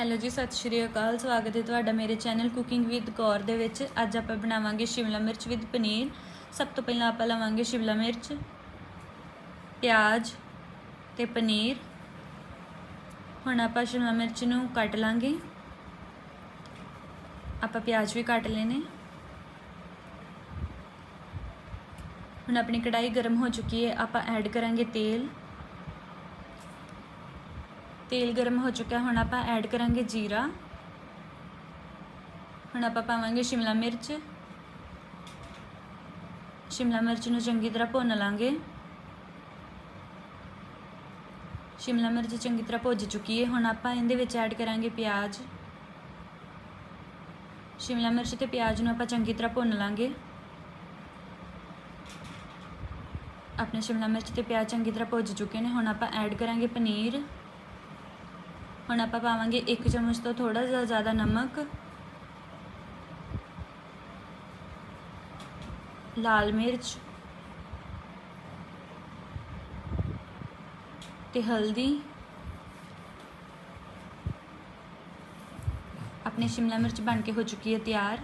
Hello ਜੀ, ਸਤਿ ਸ਼੍ਰੀ ਅਕਾਲ। ਸਵਾਗਤ ਹੈ ਤੁਹਾਡਾ ਮੇਰੇ ਚੈਨਲ ਕੁਕਿੰਗ ਵਿਦ ਕੌਰ ਦੇ ਵਿੱਚ। ਅੱਜ ਆਪਾਂ ਬਣਾਵਾਂਗੇ ਸ਼ਿਮਲਾ ਮਿਰਚ ਵਿਦ ਪਨੀਰ। ਸਭ ਤੋਂ ਪਹਿਲਾਂ ਆਪਾਂ ਲਵਾਂਗੇ ਸ਼ਿਮਲਾ ਮਿਰਚ, ਪਿਆਜ਼ ਤੇ ਪਨੀਰ। ਹੁਣ ਆਪਾਂ ਸ਼ਿਮਲਾ ਮਿਰਚ ਨੂੰ ਕੱਟ ਲਾਂਗੇ। ਆਪਾਂ ਪਿਆਜ਼ ਵੀ ਕੱਟ ਲੈਨੇ ਹੁਣ ਆਪਣੀ ਕੜਾਈ ਗਰਮ ਹੋ ਚੁੱਕੀ ਹੈ। ਆਪਾਂ ਐਡ ਕਰਾਂਗੇ ਤੇਲ। ਤੇਲ ਗਰਮ ਹੋ ਚੁੱਕਾ ਹੁਣ ਆਪਾਂ ਐਡ ਕਰਾਂਗੇ ਜੀਰਾ। ਹੁਣ ਆਪਾਂ ਪਾਵਾਂਗੇ ਸ਼ਿਮਲਾ ਮਿਰਚ। ਸ਼ਿਮਲਾ ਮਿਰਚ ਨੂੰ ਚੰਗੀ ਤਰ੍ਹਾਂ ਭੁੰਨ ਲਾਂਗੇ। ਸ਼ਿਮਲਾ ਮਿਰਚ ਚੰਗੀ ਤਰ੍ਹਾਂ ਭੁੱਜ ਚੁੱਕੀ ਹੈ, ਹੁਣ ਆਪਾਂ ਇਹਦੇ ਵਿੱਚ ਐਡ ਕਰਾਂਗੇ ਪਿਆਜ਼। ਸ਼ਿਮਲਾ ਮਿਰਚ ਤੇ ਪਿਆਜ਼ ਨੂੰ ਆਪਾਂ ਚੰਗੀ ਤਰ੍ਹਾਂ ਭੁੰਨ ਲਾਂਗੇ। ਆਪਣੇ ਸ਼ਿਮਲਾ ਮਿਰਚ ਤੇ ਪਿਆਜ਼ ਚੰਗੀ ਤਰ੍ਹਾਂ ਭੁੱਜ ਚੁੱਕੇ ਨੇ, ਹੁਣ ਆਪਾਂ ਐਡ ਕਰਾਂਗੇ ਪਨੀਰ। ਹੁਣ ਆਪਾਂ ਪਾਵਾਂਗੇ 1 ਚਮਚ ਤੋਂ ਥੋੜਾ ਜਿਹਾ ਜ਼ਿਆਦਾ ਨਮਕ। ਲਾਲ ਮਿਰਚ। ਤੇ ਹਲਦੀ। ਆਪਣੀ ਸ਼ਿਮਲਾ ਮਿਰਚ ਬਣ ਕੇ ਹੋ ਚੁੱਕੀ ਹੈ ਤਿਆਰ।